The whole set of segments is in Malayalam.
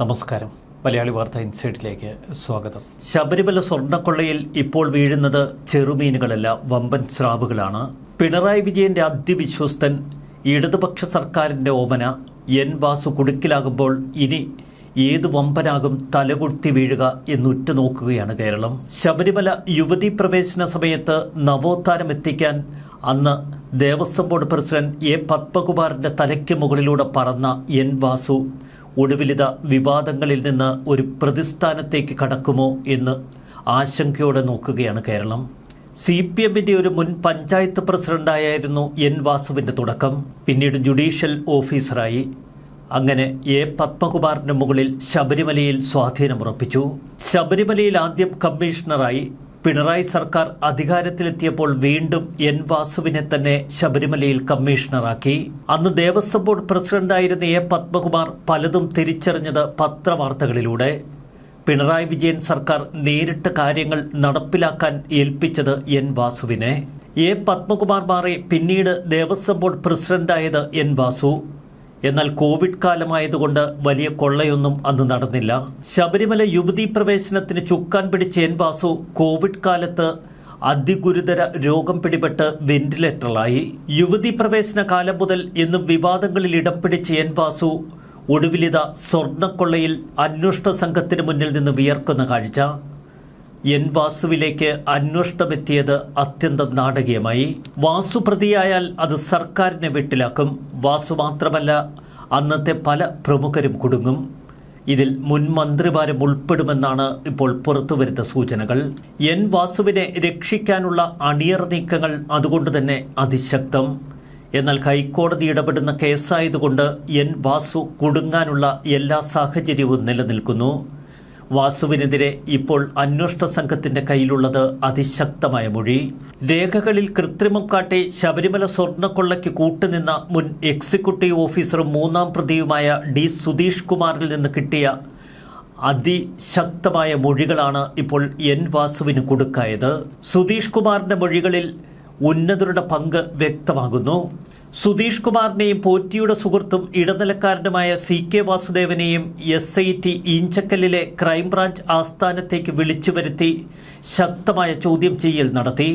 നമസ്കാരം. മലയാളി വാർത്ത ഇൻസൈറ്റിലേക്ക് സ്വാഗതം. ശബരിമല സ്വർണക്കൊള്ളയിൽ ഇപ്പോൾ വീഴുന്നത് ചെറുമീനുകളല്ല വമ്പൻ സ്രാവുകളാണ്. പിണറായി വിജയന്റെ അതിവിശ്വസ്തൻ ഇടതുപക്ഷ സർക്കാരിന്റെ ഓമന എൻ വാസു കുടുക്കിലാകുമ്പോൾ ഇനി ഏത് വമ്പനാകും തലകുത്തി വീഴുക എന്നുറ്റു നോക്കുകയാണ് കേരളം. ശബരിമല യുവതി പ്രവേശന സമയത്ത് നവോത്ഥാനം എത്തിക്കാൻ അന്ന് ദേവസ്വം ബോർഡ് പ്രസിഡന്റ് എ പത്മകുമാറിന്റെ തലയ്ക്ക് മുകളിലൂടെ പറന്ന എൻ വാസു ഒടുവിലിത വിവാദങ്ങളിൽ നിന്ന് ഒരു പ്രതിസ്ഥാനത്തേക്ക് കടക്കുമോ എന്ന് ആശങ്കയോടെ നോക്കുകയാണ് കേരളം. സി പി എമ്മിന്റെ ഒരു മുൻ പഞ്ചായത്ത് പ്രസിഡന്റായിരുന്നു എൻ വാസുവിന്റെ തുടക്കം. പിന്നീട് ജുഡീഷ്യൽ ഓഫീസറായി. അങ്ങനെ എ പത്മകുമാറിന് മുകളിൽ ശബരിമലയിൽ സ്വാധീനമുറപ്പിച്ചു. ശബരിമലയിൽ ആദ്യം കമ്മീഷണറായി. പിണറായി സർക്കാർ അധികാരത്തിലെത്തിയപ്പോൾ വീണ്ടും എൻ വാസുവിനെ തന്നെ ശബരിമലയിൽ കമ്മീഷണറാക്കി. അന്ന് ദേവസ്വം ബോർഡ് പ്രസിഡന്റായിരുന്ന എ പത്മകുമാർ പലതും തിരിച്ചറിഞ്ഞത് പത്രവാർത്തകളിലൂടെ. പിണറായി വിജയൻ സർക്കാർ നേരിട്ട് കാര്യങ്ങൾ നടപ്പിലാക്കാൻ ഏൽപ്പിച്ചത് എൻ വാസുവിനെ. എ പത്മകുമാർ മാറി പിന്നീട് ദേവസ്വം ബോർഡ് പ്രസിഡന്റായത് എൻ വാസു. എന്നാൽ കോവിഡ് കാലമായതുകൊണ്ട് വലിയ കൊള്ളയൊന്നും അന്ന് നടന്നില്ല. ശബരിമല യുവതീ പ്രവേശനത്തിന് ചുക്കാൻ പിടിച്ച എൻ വാസു കോവിഡ് കാലത്ത് അതിഗുരുതര രോഗം പിടിപെട്ട് വെന്റിലേറ്ററിലായി. യുവതി പ്രവേശന കാലം മുതൽ എന്നും വിവാദങ്ങളിൽ ഇടം പിടിച്ച എൻ വാസു ഒടുവിലിത സ്വർണക്കൊള്ളയിൽ അന്വേഷണ സംഘത്തിന് മുന്നിൽ നിന്ന് വിയർക്കുന്ന കാഴ്ച. എൻ വാസുവിലേക്ക് അന്വേഷണമെത്തിയത് അത്യന്തം നാടകീയമായി. വാസു പ്രതിയായാൽ അത് സർക്കാരിനെ വെട്ടിലാക്കും. വാസു മാത്രമല്ല അന്നത്തെ പല പ്രമുഖരും കുടുങ്ങും. ഇതിൽ മുൻ മന്ത്രിമാരും ഉൾപ്പെടുമെന്നാണ് ഇപ്പോൾ പുറത്തുവരുന്ന സൂചനകൾ. എൻ വാസുവിനെ രക്ഷിക്കാനുള്ള അണിയറ നീക്കങ്ങൾ അതുകൊണ്ട് തന്നെ അതിശക്തം. എന്നാൽ ഹൈക്കോടതി ഇടപെടുന്ന കേസായതുകൊണ്ട് എൻ വാസു കുടുങ്ങാനുള്ള എല്ലാ സാഹചര്യവും നിലനിൽക്കുന്നു. വാസുവിനെതിരെ ഇപ്പോൾ അന്വേഷണ സംഘത്തിന്റെ കയ്യിലുള്ളത് അതിശക്തമായ മൊഴി. രേഖകളിൽ കൃത്രിമം കാട്ടി ശബരിമല സ്വർണക്കൊള്ളയ്ക്ക് കൂട്ടുനിന്ന മുൻ എക്സിക്യൂട്ടീവ് ഓഫീസറും മൂന്നാം പ്രതിയുമായ ഡി സുധീഷ് കുമാറിൽ നിന്ന് കിട്ടിയ അതിശക്തമായ മൊഴികളാണ് ഇപ്പോൾ എൻ വാസുവിന് കൊടുക്കായത്. സുധീഷ് കുമാറിന്റെ മൊഴികളിൽ ഉന്നതരുടെ പങ്ക് വ്യക്തമാകുന്നു. സുധീഷ് കുമാറിനെയും പോറ്റിയുടെ സുഹൃത്തും ഇടനിലക്കാരനുമായ സി കെ വാസുദേവനെയും എസ് ഐ ടി ഈഞ്ചക്കല്ലിലെ ക്രൈംബ്രാഞ്ച് ആസ്ഥാനത്തേക്ക് വിളിച്ചു വരുത്തി ശക്തമായ ചോദ്യം ചെയ്യൽ നടത്തി.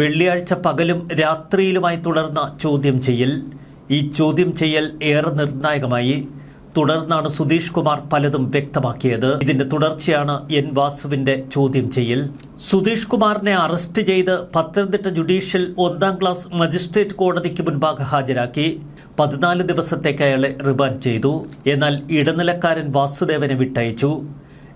വെള്ളിയാഴ്ച പകലും രാത്രിയിലുമായി തുടർന്ന ചോദ്യം ചെയ്യൽ. ഈ ചോദ്യം ചെയ്യൽ ഏറെ നിർണായകമായി. തുടർന്നാണ് സുധീഷ് കുമാർ പലതും വ്യക്തമാക്കിയത്. ഇതിന്റെ തുടർച്ചയാണ് എൻ വാസുവിന്റെ ചോദ്യം ചെയ്യൽ. സുധീഷ് കുമാറിനെ അറസ്റ്റ് ചെയ്ത് പത്തനംതിട്ട ജുഡീഷ്യൽ ഒന്നാം ക്ലാസ് മജിസ്ട്രേറ്റ് കോടതിക്ക് മുൻപാകെ ഹാജരാക്കി. പതിനാല് ദിവസത്തേക്ക് അയാളെ റിമാൻഡ് ചെയ്തു. എന്നാൽ ഇടനിലക്കാരൻ വാസുദേവനെ വിട്ടയച്ചു.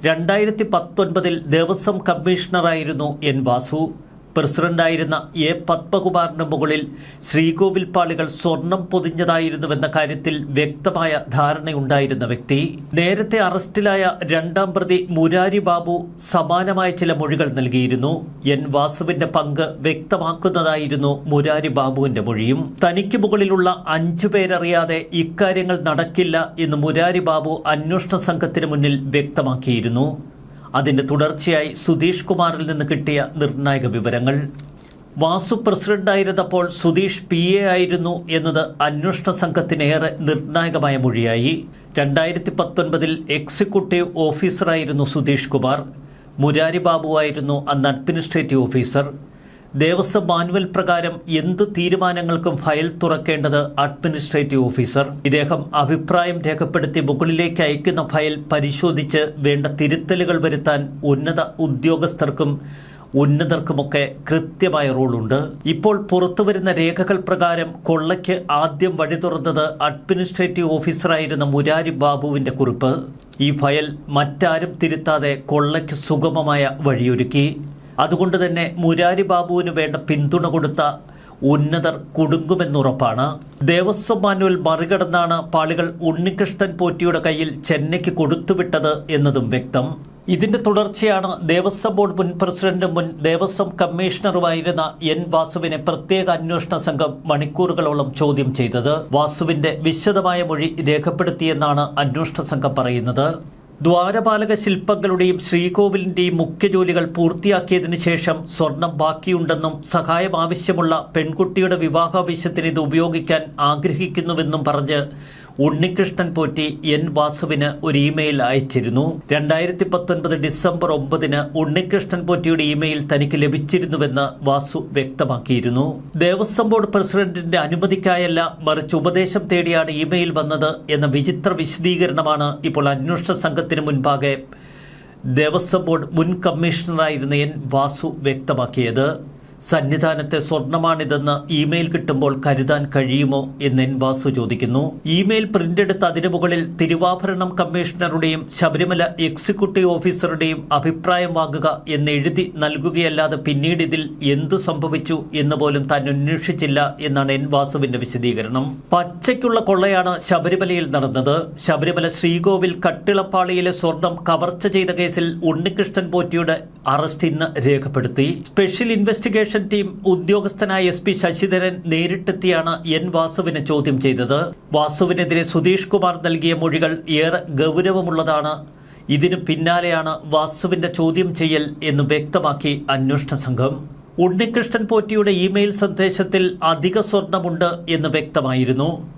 രണ്ടായിരത്തി പത്തൊൻപതിൽ ദേവസ്വം കമ്മീഷണറായിരുന്നു എൻ വാസു. പ്രസിഡന്റായിരുന്ന എ പത്മകുമാറിന് മുകളിൽ ശ്രീകോവിൽ പാളികൾ സ്വർണം പൊതിഞ്ഞതായിരുന്നുവെന്ന കാര്യത്തിൽ വ്യക്തമായ ധാരണയുണ്ടായിരുന്ന വ്യക്തി. നേരത്തെ അറസ്റ്റിലായ രണ്ടാം പ്രതി മുരാരി ബാബു സമാനമായ ചില മൊഴികൾ നൽകിയിരുന്നു. എൻ വാസുവിന്റെ പങ്ക് വ്യക്തമാക്കുന്നതായിരുന്നു മുരാരി ബാബുവിന്റെ മൊഴിയും. തനിക്ക് മുകളിലുള്ള അഞ്ചു പേരറിയാതെ ഇക്കാര്യങ്ങൾ നടക്കില്ല എന്ന് മുരാരി ബാബു അന്വേഷണ സംഘത്തിന് മുന്നിൽ വ്യക്തമാക്കിയിരുന്നു. അതിന്റെ തുടർച്ചയായി സുധീഷ് കുമാറിൽ നിന്ന് കിട്ടിയ നിർണായക വിവരങ്ങൾ. വാസു പ്രസിഡന്റായിരുന്നപ്പോൾ സുധീഷ് പി എ ആയിരുന്നു എന്നത് അന്വേഷണ സംഘത്തിനേറെ നിർണായകമായ മൊഴിയായി. രണ്ടായിരത്തി പത്തൊൻപതിൽ എക്സിക്യൂട്ടീവ് ഓഫീസറായിരുന്നു സുധീഷ് കുമാർ. മുരാരി ബാബു ആയിരുന്നു അന്ന് അഡ്മിനിസ്ട്രേറ്റീവ് ഓഫീസർ. ദേവസ്വം മാനുവൽ പ്രകാരം എന്ത് തീരുമാനങ്ങൾക്കും ഫയൽ തുറക്കേണ്ടത് അഡ്മിനിസ്ട്രേറ്റീവ് ഓഫീസർ. ഇദ്ദേഹം അഭിപ്രായം രേഖപ്പെടുത്തി മുകളിലേക്ക് അയക്കുന്ന ഫയൽ പരിശോധിച്ച് വേണ്ട തിരുത്തലുകൾ വരുത്താൻ ഉന്നത ഉദ്യോഗസ്ഥർക്കും ഉന്നതർക്കുമൊക്കെ കൃത്യമായ റോളുണ്ട്. ഇപ്പോൾ പുറത്തുവരുന്ന രേഖകൾ പ്രകാരം കൊള്ളയ്ക്ക് ആദ്യം വഴി തുറന്നത് അഡ്മിനിസ്ട്രേറ്റീവ് ഓഫീസറായിരുന്ന മുരാരി ബാബുവിന്റെ കുറിപ്പ്. ഈ ഫയൽ മറ്റാരും തിരുത്താതെ കൊള്ളയ്ക്ക് സുഗമമായ വഴിയൊരുക്കി. അതുകൊണ്ട് തന്നെ മുരാരി ബാബുവിന് വേണ്ട പിന്തുണ കൊടുത്ത ഉന്നതർ കുടുങ്ങുമെന്നുറപ്പാണ്. ദേവസ്വം മാനുവൽ മറികടന്നാണ് പാളികൾ ഉണ്ണികൃഷ്ണൻ പോറ്റിയുടെ കയ്യിൽ ചെന്നൈക്ക് കൊടുത്തുവിട്ടത് എന്നതും വ്യക്തം. ഇതിന്റെ തുടർച്ചയാണ് ദേവസ്വം ബോർഡ് മുൻ പ്രസിഡന്റും മുൻ ദേവസ്വം കമ്മീഷണറുമായിരുന്ന എൻ വാസുവിനെ പ്രത്യേക അന്വേഷണ സംഘം മണിക്കൂറുകളോളം ചോദ്യം ചെയ്തത്. വാസുവിന്റെ വിശദമായ മൊഴി രേഖപ്പെടുത്തിയെന്നാണ് അന്വേഷണ സംഘം പറയുന്നത്. ദ്വാരപാലക ശില്പങ്ങളുടെയും ശ്രീകോവിലിന്റെയും മുഖ്യ ജോലികൾ പൂർത്തിയാക്കിയതിനു ശേഷം സ്വർണം ബാക്കിയുണ്ടെന്നും സഹായം ആവശ്യമുള്ള പെൺകുട്ടിയുടെ വിവാഹാവശ്യത്തിന് ഇത് ഉപയോഗിക്കാൻ ആഗ്രഹിക്കുന്നുവെന്നും പറഞ്ഞ് ഉണ്ണികൃഷ്ണൻ പോറ്റി എൻ വാസുവിന് ഒരു ഇമെയിൽ അയച്ചിരുന്നു. രണ്ടായിരത്തി പത്തൊൻപത് ഡിസംബർ ഒമ്പതിന് ഉണ്ണികൃഷ്ണൻ പോറ്റിയുടെ ഇമെയിൽ തനിക്ക് ലഭിച്ചിരുന്നുവെന്ന് വാസു വ്യക്തമാക്കിയിരുന്നു. ദേവസ്വം ബോർഡ് പ്രസിഡന്റിന്റെ അനുമതിക്കായല്ല മറിച്ച് ഉപദേശം തേടിയാണ് ഇമെയിൽ വന്നത് എന്ന വിചിത്ര വിശദീകരണമാണ് ഇപ്പോൾ അന്വേഷണ സംഘത്തിന് മുൻപാകെ ദേവസ്വം ബോർഡ് മുൻ കമ്മീഷണറായിരുന്ന എൻ വാസു വ്യക്തമാക്കിയത്. സന്നിധാനത്തെ സ്വർണമാണിതെന്ന് ഇമെയിൽ കിട്ടുമ്പോൾ കരുതാൻ കഴിയുമോ എന്ന് എൻ വാസു ചോദിക്കുന്നു. ഇമെയിൽ പ്രിന്റ് എടുത്ത് അതിനു മുകളിൽ തിരുവാഭരണം കമ്മീഷണറുടെയും ശബരിമല എക്സിക്യൂട്ടീവ് ഓഫീസറുടെയും അഭിപ്രായം വാങ്ങുക എന്ന് എഴുതി നൽകുകയല്ലാതെ പിന്നീട് ഇതിൽ എന്തു സംഭവിച്ചു എന്ന് പോലും താൻ അന്വേഷിച്ചില്ല എന്നാണ് എൻ വാസുവിന്റെ വിശദീകരണം. പച്ചയ്ക്കുള്ള കൊള്ളയാണ് ശബരിമലയിൽ നടന്നത്. ശബരിമല ശ്രീകോവിൽ കട്ടിളപ്പാളിയിലെ സ്വർണം കവർച്ച ചെയ്ത കേസിൽ ഉണ്ണികൃഷ്ണൻ പോറ്റിയുടെ അറസ്റ്റ് ഇന്ന് രേഖപ്പെടുത്തി. സ്പെഷ്യൽ ഇൻവെസ്റ്റിഗേഷൻ ടീം ഉദ്യോഗസ്ഥനായ എസ് പി ശശിധരൻ നേരിട്ടെത്തിയാണ് എൻ വാസുവിനെ ചോദ്യം ചെയ്തത്. വാസുവിനെതിരെ സുധീഷ് കുമാർ നൽകിയ മൊഴികൾ ഏറെ ഗൗരവമുള്ളതാണ്. ഇതിനു പിന്നാലെയാണ് വാസുവിന്റെ ചോദ്യം ചെയ്യൽ എന്ന് വ്യക്തമാക്കി അന്വേഷണ സംഘം. ഉണ്ണികൃഷ്ണൻ പോറ്റിയുടെ ഇമെയിൽ സന്ദേശത്തിൽ അധിക സ്വർണമുണ്ട് എന്ന് വ്യക്തമായിരുന്നു.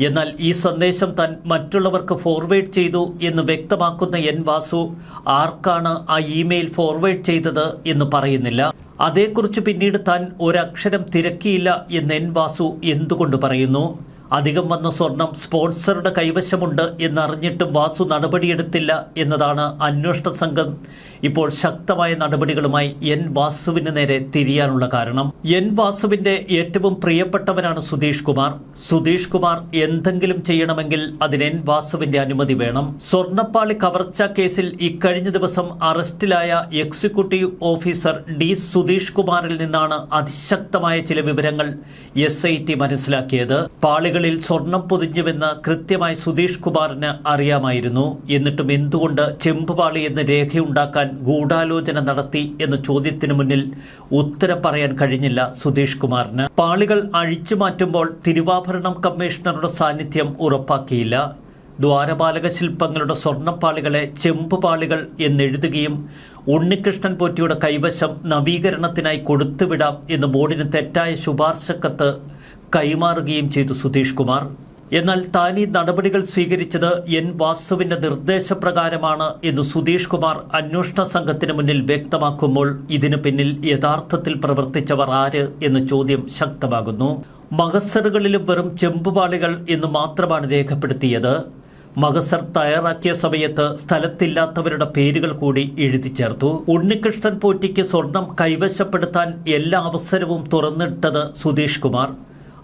എന്നാൽ ഈ സന്ദേശം താൻ മറ്റുള്ളവർക്ക് ഫോർവേഡ് ചെയ്തു എന്ന് വ്യക്തമാക്കുന്ന എൻ വാസു ആർക്കാണ് ആ ഇമെയിൽ ഫോർവേഡ് ചെയ്തത് എന്ന് പറയുന്നില്ല. അതേക്കുറിച്ച് പിന്നീട് താൻ ഒരക്ഷരം തിരക്കിയില്ല എന്ന് എൻ വാസു എന്തുകൊണ്ട് പറയുന്നു? അധികം വന്ന സ്വർണം സ്പോൺസറുടെ കൈവശമുണ്ട് എന്നറിഞ്ഞിട്ടും വാസു നടപടിയെടുത്തില്ല എന്നതാണ് അന്വേഷണ സംഘം. ഇപ്പോൾ ശക്തമായ നടപടികളുമായി എൻ വാസുവിന് നേരെ തിരിയാനുള്ള കാരണം. എൻ വാസുവിന്റെ ഏറ്റവും പ്രിയപ്പെട്ടവനാണ് സുധീഷ് കുമാർ. സുധീഷ് കുമാർ എന്തെങ്കിലും ചെയ്യണമെങ്കിൽ അതിന് എൻ വാസുവിന്റെ അനുമതി വേണം. സ്വർണപ്പാളി കവർച്ച കേസിൽ ഇക്കഴിഞ്ഞ ദിവസം അറസ്റ്റിലായ എക്സിക്യൂട്ടീവ് ഓഫീസർ ഡി സുധീഷ് കുമാറിൽ നിന്നാണ് അതിശക്തമായ ചില വിവരങ്ങൾ എസ് ഐ ടി മനസ്സിലാക്കിയത്. പാളികളിൽ സ്വർണം പൊതിഞ്ഞുവെന്ന് കൃത്യമായി സുധീഷ് കുമാറിന് അറിയാമായിരുന്നു. എന്നിട്ടും എന്തുകൊണ്ട് ചെമ്പുപാളി എന്ന് രേഖയുണ്ടാക്കാൻ ഗൂഢാലോചന നടത്തി എന്ന ചോദ്യത്തിന് മുന്നിൽ ഉത്തരം പറയാൻ കഴിഞ്ഞില്ല സുധീഷ് കുമാറിന്. പാളികൾ അഴിച്ചു മാറ്റുമ്പോൾ തിരുവാഭരണം കമ്മീഷണറുടെ സാന്നിധ്യം ഉറപ്പാക്കിയില്ല. ദ്വാരപാലക ശില്പങ്ങളുടെ സ്വർണപ്പാളികളെ ചെമ്പുപാളികൾ എന്നെഴുതുകയും ഉണ്ണികൃഷ്ണൻ പോറ്റിയുടെ കൈവശം നവീകരണത്തിനായി കൊടുത്തുവിടാം എന്ന് ബോർഡിന് തെറ്റായ ശുപാർശക്കത്ത് കൈമാറുകയും ചെയ്തു സുധീഷ് കുമാർ. എന്നാൽ താൻ ഈ നടപടികൾ സ്വീകരിച്ചത് എൻ വാസുവിന്റെ നിർദ്ദേശപ്രകാരമാണ് എന്ന് സുധീഷ് കുമാർ അന്വേഷണ സംഘത്തിന് മുന്നിൽ വ്യക്തമാക്കുമ്പോൾ ഇതിനു പിന്നിൽ യഥാർത്ഥത്തിൽ പ്രവർത്തിച്ചവർ ആര് എന്ന ചോദ്യം ശക്തമാകുന്നു. മഹസറുകളിലും വെറും ചെമ്പുപാളികൾ എന്ന് മാത്രമാണ് രേഖപ്പെടുത്തിയത്. മഹസർ തയ്യാറാക്കിയ സമയത്ത് സ്ഥലത്തില്ലാത്തവരുടെ പേരുകൾ കൂടി എഴുതി ചേർത്തു. ഉണ്ണികൃഷ്ണൻ പോറ്റിക്ക് സ്വർണം കൈവശപ്പെടുത്താൻ എല്ലാ അവസരവും തുറന്നിട്ടത് സുധീഷ് കുമാർ.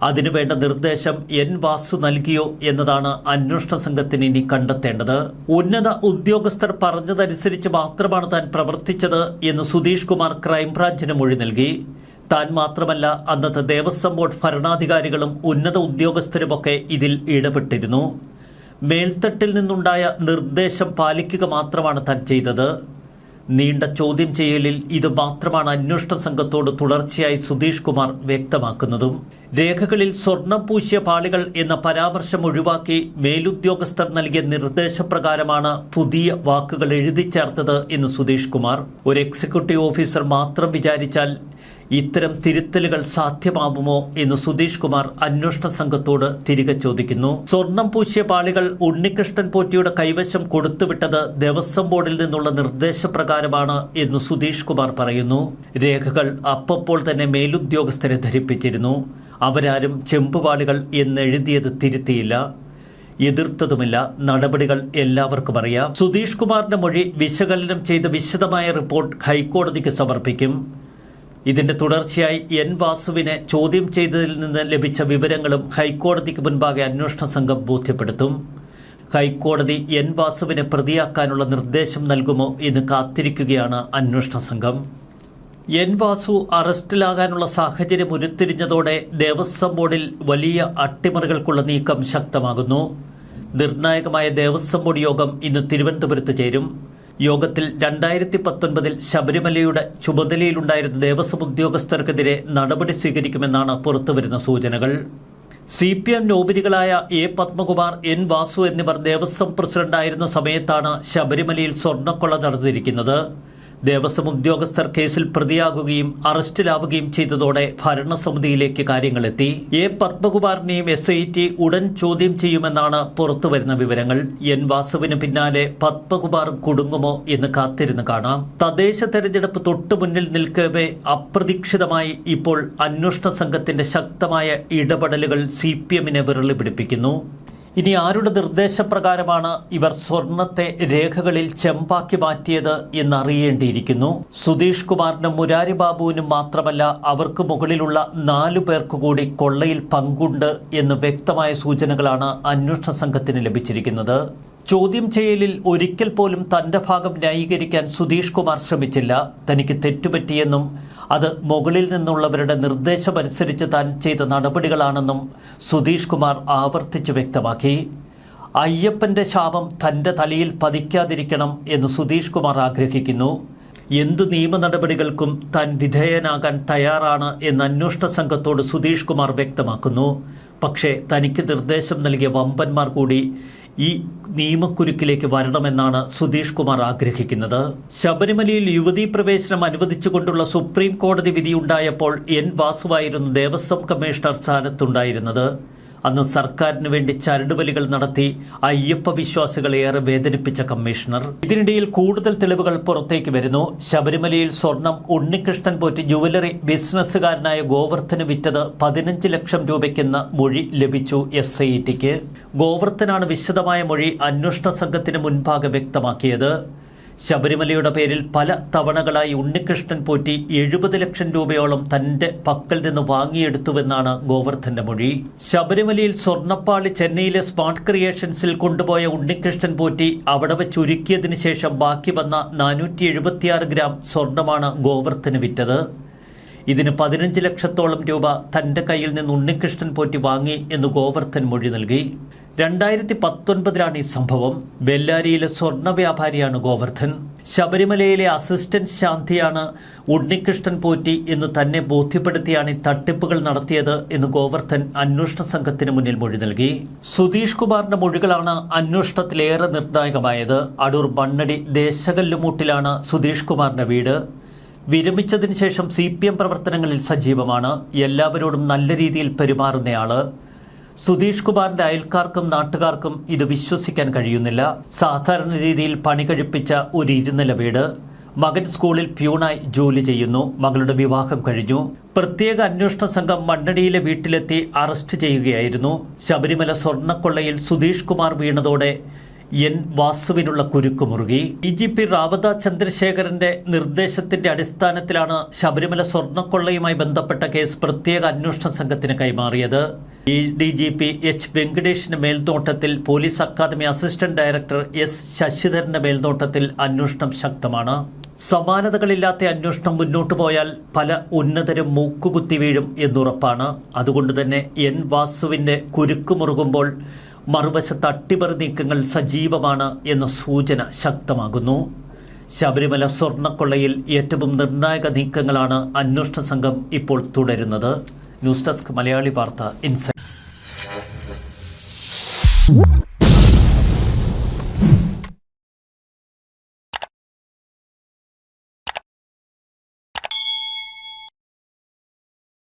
അതിനുവേണ്ട നിർദ്ദേശം എൻ വാസു നൽകിയോ എന്നതാണ് അന്വേഷണ സംഘത്തിന് ഇനി കണ്ടെത്തേണ്ടത്. ഉന്നത ഉദ്യോഗസ്ഥർ പറഞ്ഞതനുസരിച്ച് മാത്രമാണ് താൻ പ്രവർത്തിച്ചത് എന്ന് സുധീഷ് കുമാർ ക്രൈംബ്രാഞ്ചിന് മൊഴി നൽകി. താൻ മാത്രമല്ല അന്നത്തെ ദേവസ്വം ബോർഡ് ഭരണാധികാരികളും ഉന്നത ഉദ്യോഗസ്ഥരുമൊക്കെ ഇതിൽ ഇടപെട്ടിരുന്നു. മേൽത്തട്ടിൽ നിന്നുണ്ടായ നിർദ്ദേശം പാലിക്കുക മാത്രമാണ് താൻ ചെയ്തത്. നീണ്ട ചോദ്യം ചെയ്യലിൽ ഇത് മാത്രമാണ് അന്വേഷണ സംഘത്തോട് തുടർച്ചയായി സുധീഷ് കുമാർ വ്യക്തമാക്കുന്നതും. രേഖകളിൽ സ്വർണം പൂശിയ പാളികൾ എന്ന പരാമർശം ഒഴിവാക്കി മേലുദ്യോഗസ്ഥർ നൽകിയ നിർദ്ദേശപ്രകാരമാണ് പുതിയ വാക്കുകൾ എഴുതി ചേർത്തത് എന്ന് സുധീഷ് കുമാർ. ഒരു എക്സിക്യൂട്ടീവ് ഓഫീസർ മാത്രം വിചാരിച്ചാൽ ഇത്തരം തിരുത്തലുകൾ സാധ്യമാവുമോ എന്ന് സുധീഷ് കുമാർ അന്വേഷണ സംഘത്തോട് തിരികെ ചോദിക്കുന്നു. സ്വർണം പൂശിയ പാളികൾ ഉണ്ണികൃഷ്ണൻ പോറ്റിയുടെ കൈവശം കൊടുത്തുവിട്ടത് ദേവസ്വം ബോർഡിൽ നിന്നുള്ള നിർദ്ദേശപ്രകാരമാണ് എന്ന് സുധീഷ് കുമാർ പറയുന്നു. രേഖകൾ അപ്പപ്പോൾ തന്നെ മേലുദ്യോഗസ്ഥരെ ധരിപ്പിച്ചിരുന്നു. അവരാരും ചെമ്പുപാളികൾ എന്നെഴുതിയത് തിരുത്തിയില്ല. എതിർത്തതുമില്ല. നടപടികൾ എല്ലാവർക്കും അറിയാം. സുധീഷ് കുമാറിന്റെ മൊഴി വിശകലനം ചെയ്ത് വിശദമായ റിപ്പോർട്ട് ഹൈക്കോടതിക്ക് സമർപ്പിക്കും. ഇതിന്റെ തുടർച്ചയായി എൻ വാസുവിനെ ചോദ്യം ചെയ്തതിൽ നിന്ന് ലഭിച്ച വിവരങ്ങളും ഹൈക്കോടതിക്ക് മുൻപാകെ അന്വേഷണ സംഘം ബോധ്യപ്പെടുത്തും. ഹൈക്കോടതി എൻ വാസുവിനെ പ്രതിയാക്കാനുള്ള നിർദ്ദേശം നൽകുമോ എന്ന് കാത്തിരിക്കുകയാണ് അന്വേഷണ സംഘം. എൻ വാസു അറസ്റ്റിലാകാനുള്ള സാഹചര്യം ഉരുത്തിരിഞ്ഞതോടെ ദേവസ്വം ബോർഡിൽ വലിയ അട്ടിമറികൾക്കുള്ള നീക്കം ശക്തമാകുന്നു. നിർണായകമായ ദേവസ്വം ബോർഡ് യോഗം ഇന്ന് തിരുവനന്തപുരത്ത് ചേരും. യോഗത്തിൽ രണ്ടായിരത്തി പത്തൊൻപതിൽ ശബരിമലയുടെ ചുമതലയിലുണ്ടായിരുന്ന ദേവസ്വം ഉദ്യോഗസ്ഥർക്കെതിരെ നടപടി സ്വീകരിക്കുമെന്നാണ് പുറത്തുവരുന്ന സൂചനകൾ. സി പി എം നോബിനികളായ എ പത്മകുമാർ എൻ വാസു എന്നിവർ ദേവസ്വം പ്രസിഡന്റായിരുന്ന സമയത്താണ് ശബരിമലയിൽ സ്വർണക്കൊള്ള നടന്നിരിക്കുന്നത് ദേവസ്വം ഉദ്യോഗസ്ഥർ കേസിൽ പ്രതിയാകുകയും അറസ്റ്റിലാവുകയും ചെയ്തതോടെ ഭരണസമിതിയിലേക്ക് കാര്യങ്ങളെത്തി. എ. പത്മകുമാറിനെയും എസ് ഐ ടി ഉടൻ ചോദ്യം ചെയ്യുമെന്നാണ് പുറത്തുവരുന്ന വിവരങ്ങൾ. എൻ. വാസുവിന് പിന്നാലെ പത്മകുമാർ കുടുങ്ങുമോ എന്ന് കാത്തിരുന്ന് കാണാം. തദ്ദേശ തെരഞ്ഞെടുപ്പ് തൊട്ടു മുന്നിൽ നിൽക്കവേ അപ്രതീക്ഷിതമായി ഇപ്പോൾ അന്വേഷണ സംഘത്തിന്റെ ശക്തമായ ഇടപെടലുകൾ സി പി എമ്മിനെ വിരളി പിടിപ്പിക്കുന്നു ഇനി ആരുടെ നിർദ്ദേശപ്രകാരമാണ് ഇവർ സ്വർണത്തെ രേഖകളിൽ ചെമ്പാക്കി മാറ്റിയത് എന്നറിയേണ്ടിയിരിക്കുന്നു. സുധീഷ് കുമാറിനും മുരാരി ബാബുവിനും മാത്രമല്ല അവർക്ക് മുകളിലുള്ള നാലു പേർക്ക് കൂടി കൊള്ളയിൽ പങ്കുണ്ട് എന്ന് വ്യക്തമായ സൂചനകളാണ് അന്വേഷണ സംഘത്തിന് ലഭിച്ചിരിക്കുന്നത്. ചോദ്യം ചെയ്യലിൽ ഒരിക്കൽ പോലും തന്റെ ഭാഗം ന്യായീകരിക്കാൻ സുധീഷ് കുമാർ ശ്രമിച്ചില്ല. തനിക്ക് തെറ്റുപറ്റിയെന്നും അത് മുകളിൽ നിന്നുള്ളവരുടെ നിർദ്ദേശമനുസരിച്ച് താൻ ചെയ്ത നടപടികളാണെന്നും സുധീഷ് കുമാർ ആവർത്തിച്ച് വ്യക്തമാക്കി. അയ്യപ്പന്റെ ശാപം തന്റെ തലയിൽ പതിക്കാതിരിക്കണം എന്ന് സുധീഷ് കുമാർ ആഗ്രഹിക്കുന്നു. എന്തു നിയമ നടപടികൾക്കും താൻ വിധേയനാകാൻ തയ്യാറാണ് എന്ന് അന്വേഷണ സംഘത്തോട് സുധീഷ് കുമാർ വ്യക്തമാക്കുന്നു. പക്ഷേ തനിക്ക് നിർദ്ദേശം നൽകിയ വമ്പന്മാർ കൂടി ഈ നിയമക്കുരുക്കിലേക്ക് വരണമെന്നാണ് സുധീഷ് കുമാർ ആഗ്രഹിക്കുന്നത്. ശബരിമലയിൽ യുവതീ പ്രവേശനം അനുവദിച്ചുകൊണ്ടുള്ള സുപ്രീം കോടതി വിധിയുണ്ടായപ്പോൾ എൻ വാസുവായിരുന്നു ദേവസ്വം കമ്മീഷണർ സ്ഥാനത്തുണ്ടായിരുന്നത്. അന്ന് സർക്കാരിന് വേണ്ടി ചരടുവലികൾ നടത്തി അയ്യപ്പ വിശ്വാസികളെ ഏറെ വേദനിപ്പിച്ച കമ്മീഷണർ. ഇതിനിടയിൽ കൂടുതൽ തെളിവുകൾ പുറത്തേക്ക് വരുന്നു. ശബരിമലയിൽ സ്വർണം ഉണ്ണികൃഷ്ണൻ പോറ്റി ജുവലറി ബിസിനസ്സുകാരനായ ഗോവർദ്ധന് വിറ്റത് പതിനഞ്ച് ലക്ഷം രൂപയ്ക്കെന്ന മൊഴി ലഭിച്ചു എസ് ഐ ടിക്ക്. ഗോവർദ്ധനാണ് വിശദമായ മൊഴി അന്വേഷണ സംഘത്തിന് മുൻപാകെ വ്യക്തമാക്കിയത്. ശബരിമലയുടെ പേരിൽ പല തവണകളായി ഉണ്ണികൃഷ്ണൻ പോറ്റി എഴുപത് ലക്ഷം രൂപയോളം തന്റെ പക്കൽ നിന്ന് വാങ്ങിയെടുത്തുവെന്നാണ് ഗോവർദ്ധന്റെ മൊഴി. ശബരിമലയിൽ സ്വർണപ്പാളി ചെന്നൈയിലെ സ്മാർട്ട് ക്രിയേഷൻസിൽ കൊണ്ടുപോയ ഉണ്ണികൃഷ്ണൻ പോറ്റി അവിടെ വെച്ച് ഒരുക്കിയതിനു ശേഷം ബാക്കി വന്ന നാനൂറ്റി എഴുപത്തിയാറ് ഗ്രാം സ്വർണമാണ് ഗോവർദ്ധന് വിറ്റത്. ഇതിന് പതിനഞ്ച് ലക്ഷത്തോളം രൂപ തന്റെ കയ്യിൽ നിന്ന് ഉണ്ണികൃഷ്ണൻ പോറ്റി വാങ്ങി എന്ന് ഗോവർദ്ധൻ മൊഴി നൽകി. രണ്ടായിരത്തി പത്തൊൻപതിലാണ് ഈ സംഭവം. വെല്ലാരിയിലെ സ്വർണ വ്യാപാരിയാണ് ഗോവർദ്ധൻ. ശബരിമലയിലെ അസിസ്റ്റന്റ് ശാന്തിയാണ് ഉണ്ണികൃഷ്ണൻ പോറ്റി എന്ന് തന്നെ ബോധ്യപ്പെടുത്തിയാണ് ഈ തട്ടിപ്പുകൾ നടത്തിയത് എന്ന് ഗോവർദ്ധൻ അന്വേഷണ സംഘത്തിന് മുന്നിൽ മൊഴി നൽകി. സുധീഷ് കുമാറിന്റെ മൊഴികളാണ് അന്വേഷണത്തിലേറെ നിർണായകമായത്. അടൂർ മണ്ണടി ദേശകല്ലുമൂട്ടിലാണ് സുധീഷ് കുമാറിന്റെ വീട്. വിരമിച്ചതിന് ശേഷം സി പി എം പ്രവർത്തനങ്ങളിൽ സജീവമാണ്. എല്ലാവരോടും നല്ല രീതിയിൽ പെരുമാറുന്നയാൾ. സുധീഷ് കുമാറിന്റെ അയൽക്കാർക്കും നാട്ടുകാർക്കും ഇത് വിശ്വസിക്കാൻ കഴിയുന്നില്ല. സാധാരണ രീതിയിൽ പണി കഴിപ്പിച്ച ഒരു ഇരുനില വീട്. മകൻ സ്കൂളിൽ പ്യൂണായി ജോലി ചെയ്യുന്നു. മകളുടെ വിവാഹം കഴിഞ്ഞു. പ്രത്യേക അന്വേഷണ സംഘം മണ്ണടിയിലെ വീട്ടിലെത്തി അറസ്റ്റ് ചെയ്യുകയായിരുന്നു. ശബരിമല സ്വർണക്കൊള്ളയിൽ സുധീഷ് കുമാർ വീണതോടെ എൻ വാസുവിനുള്ള കുരുക്ക് മുറുകി. ഡി ജി പി റാവത ചന്ദ്രശേഖരന്റെ നിർദ്ദേശത്തിന്റെ അടിസ്ഥാനത്തിലാണ് ശബരിമല സ്വർണക്കൊള്ളയുമായി ബന്ധപ്പെട്ട കേസ് പ്രത്യേക അന്വേഷണ സംഘത്തിന് കൈമാറിയത്. ഈ ഡി ജി പി എച്ച് വെങ്കടേഷിന്റെ മേൽനോട്ടത്തിൽ police academy assistant director S ശശിധരന്റെ മേൽനോട്ടത്തിൽ അന്വേഷണം ശക്തമാണ്. സമാനതകളില്ലാത്ത അന്വേഷണം മുന്നോട്ടു പോയാൽ പല ഉന്നതരും മൂക്കുകുത്തി വീഴും എന്നുറപ്പാണ്. അതുകൊണ്ട് തന്നെ എൻ വാസുവിന്റെ കുരുക്കുമുറുകുമ്പോൾ മറുവശത്ത് അട്ടിമറി നീക്കങ്ങൾ സജീവമാണ് എന്ന സൂചന ശക്തമാകുന്നു. ശബരിമല സ്വർണക്കൊള്ളയിൽ ഏറ്റവും നിർണായക നീക്കങ്ങളാണ് അന്വേഷണ സംഘം ഇപ്പോൾ തുടരുന്നത്. ന്യൂസ് ഡെസ്ക് മലയാളി വാർത്ത ഇൻസൈറ്റ്